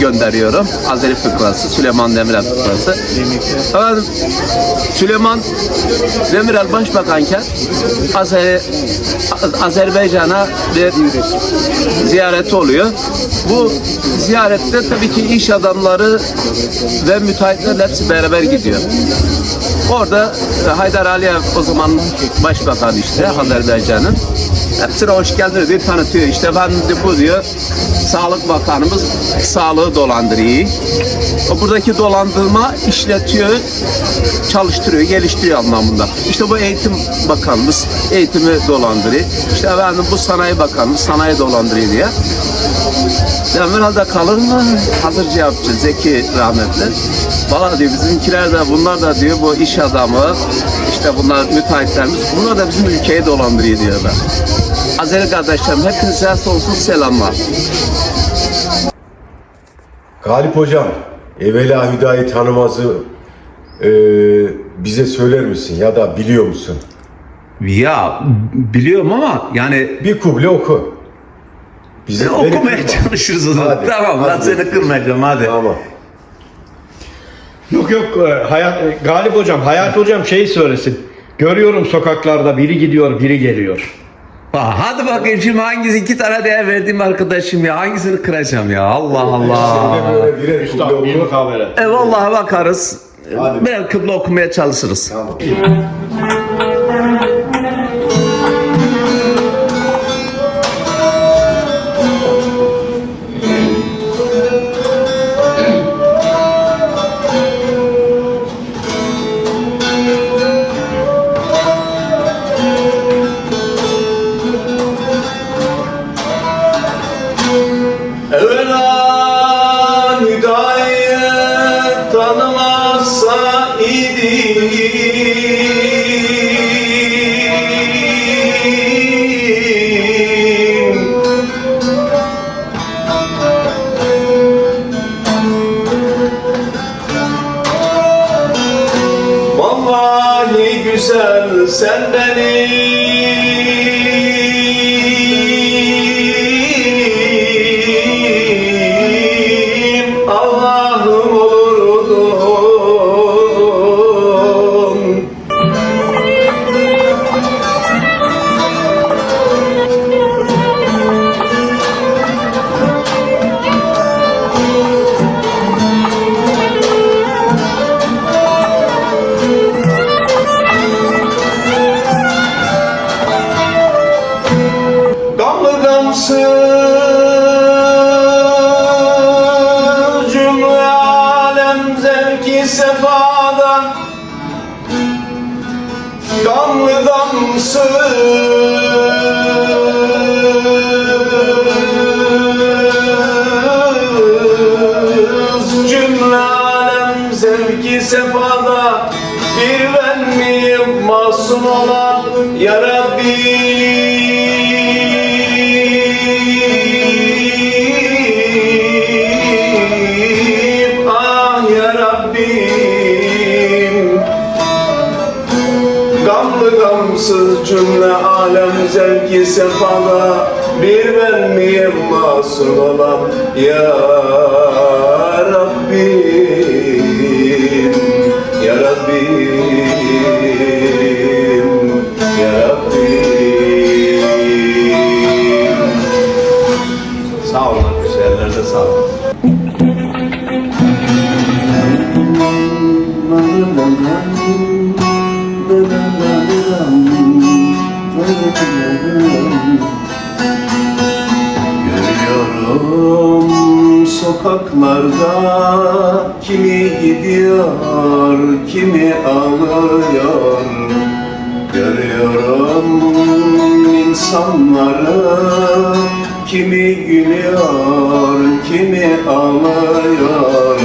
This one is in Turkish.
gönderiyorum. Azeri fıkrası, Süleyman Demirel fıkrası. Efendim, Süleyman Demirel başbakanken Azeri, Azerbaycan'a bir ziyareti oluyor. Bu ziyarette tabii ki iş adamları ve müteahhitler hepsi beraber gidiyor. Orada e, Haydar Aliyev o zaman başbakan işte Azerbaycan'ın. Hepsine hoş geldiniz diye tanıtıyor. İşte ben bu diyor. Sağlık Bakanımız sağlığı dolandırıyor. Buradaki dolandırma işletiyor, çalıştırıyor, geliştiriyor anlamında. İşte bu Eğitim Bakanımız eğitimi dolandırıyor. İşte efendim bu Sanayi Bakanımız sanayi dolandırıyor diye. Demirhal'da kalır mı? Hazır cevapçı Zeki rahmetli. Valla diyor bizimkiler de bunlar da diyor bu iş adamı işte bunlar müteahhitlerimiz bunlar da bizim ülkeyi dolandırıyor diyorlar. Azeri kardeşlerim hepinize sonsuz selamlar. Galip Hocam, evvela Hüdayi Tanımaz'ı e, bize söyler misin ya da biliyor musun? Ya biliyorum ama yani Bir kuble oku. Bize e, okumaya kırma. çalışırız o zaman. Hadi, Tamam hadi. seni kırmayacağım hadi. Tamam. Yok yok e, hayat e, Galip hocam, Hayat hocam şey söylesin. Görüyorum sokaklarda biri gidiyor, biri geliyor. Ha, hadi bakayım şimdi hangisi iki tane değer verdiğim arkadaşım ya hangisini kıracağım ya Allah Allah. Şimdi böyle birer kuble bir oku. mukavele. E vallahi bakarız. Hadi. Ben kıble okumaya çalışırız. Tamam. Güzel sen benim gamsız cümle alem zevki sefada. Bir ben miyim? Masum olan ya Rabbim Gamlı gamsız cümle alem zevki sefada Bir ben miyim masum olan? Ya Rabbim Ya Rabbim Ya Rabbim Sağ olun arkadaşlar, ellerinize sağlık. Görüyorum sokaklarda kimi gidiyor, kimi alıyor. Görüyorum insanları kimi gülüyor, kimi ağlıyor.